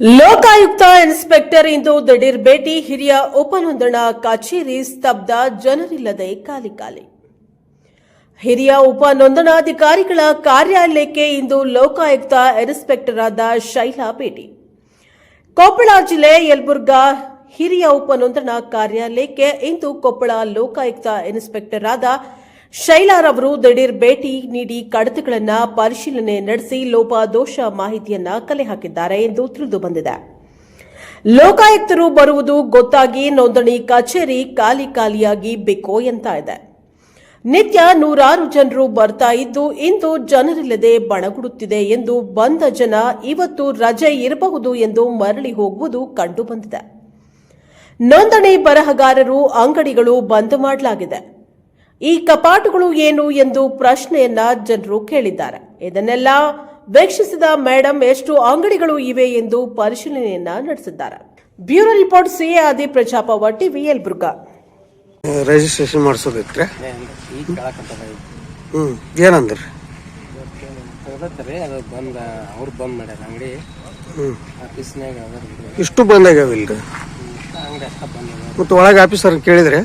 Lokayukta inspector ಇಂದು ದಿಢೀರ್ ಭೇಟಿ, ಹಿರಿಯ ಉಪನೋಂದಣಾ ಕಚೇರಿ ಸ್ತಬ್ಧ, ಜನರಿಲ್ಲದೆ ಖಾಲಿ ಖಾಲಿ. ಹಿರಿಯ ಉಪನೋಂದಣಾಧಿಕಾರಿಗಳ ಕಾರ್ಯಾಲಯಕ್ಕೆ ಇಂದು ಲೋಕಾಯುಕ್ತ ಇನ್ಸ್ಪೆಕ್ಟರ್ ಆದ ಶೈಲಾ ಭೇಟಿ. ಕೊಪ್ಪಳ ಜಿಲ್ಲೆ ಯಲಬುರ್ಗಾ ಹಿರಿಯ ಉಪನೋಂದಣಾ ಕಾರ್ಯಾಲಯಕ್ಕೆ ಇಂದು ಕೊಪ್ಪಳ ಲೋಕಾಯುಕ್ತ ಇನ್ಸ್ಪೆಕ್ಟರ್ ಆದ ಶೈಲಾರವರು ದಿಢೀರ್ ಭೇಟಿ ನೀಡಿ ಕಡತಗಳನ್ನ ಪರಿಶೀಲನೆ ನಡೆಸಿ ಲೋಪದೋಷ ಮಾಹಿತಿಯನ್ನ ಕಲೆ ಹಾಕಿದ್ದಾರೆ ಎಂದು ತಿಳಿದು ಬಂದಿದೆ. ಲೋಕಾಯುಕ್ತರು ಬರುವುದು ಗೊತ್ತಾಗಿ ನೋಂದಣಿ ಕಚೇರಿ ಖಾಲಿ ಖಾಲಿಯಾಗಿ ಬೇಕೋ ಎಂತ ಇದೆ. ನಿತ್ಯ ನೂರಾರು ಜನರು ಬರ್ತಾ ಇದ್ದು ಇಂದು ಜನರಿಲ್ಲದೆ ಬಣಗುಡುತ್ತಿದೆ ಎಂದು ಬಂದ ಜನ ಇವತ್ತು ರಜೆ ಇರಬಹುದು ಎಂದು ಮರಳಿ ಹೋಗುವುದು ಕಂಡು ಬಂದಿದೆ. ನೋಂದಣಿ ಬರಹಗಾರರು ಅಂಗಡಿಗಳು ಬಂದ್ ಮಾಡಲಾಗಿದೆ. ಈ ಕಪಾಟುಗಳು ಏನು ಎಂದು ಪ್ರಶ್ನೆಯನ್ನ ಜನರು ಕೇಳಿದ್ದಾರೆ. ಇದನ್ನೆಲ್ಲ ವೀಕ್ಷಿಸಿದ ಮೇಡಮ್ ಎಷ್ಟು ಅಂಗಡಿಗಳು ಇವೆ ಎಂದು ಪರಿಶೀಲನೆಯನ್ನ ನಡೆಸಿದ್ದಾರೆ. ಬ್ಯೂರೋ ರಿಪೋರ್ಟ್ ಸಿಎ ಆದಿ ಪ್ರಜಾಪವ ಟಿವಿ ವಿ ಎಲ್ ಬುರ್ಗ ರಿಜಿಸ್ಟ್ರೇಷನ್ ಹ್ಞೂ ಏನಂದ್ರಿ? ಬಂದ ಅವ್ರು ಬಂದ್ ಮಾಡ್ಯಾರ ಅಂಗಡಿ. ಇಷ್ಟು ಬಂದಾಗ ಅಂಗಡಿ ಅಷ್ಟ ಬಂದ ಮತ್ತು ಒಳಗೆ ಆಫೀಸರ್ ಕೇಳಿದ್ರೆ?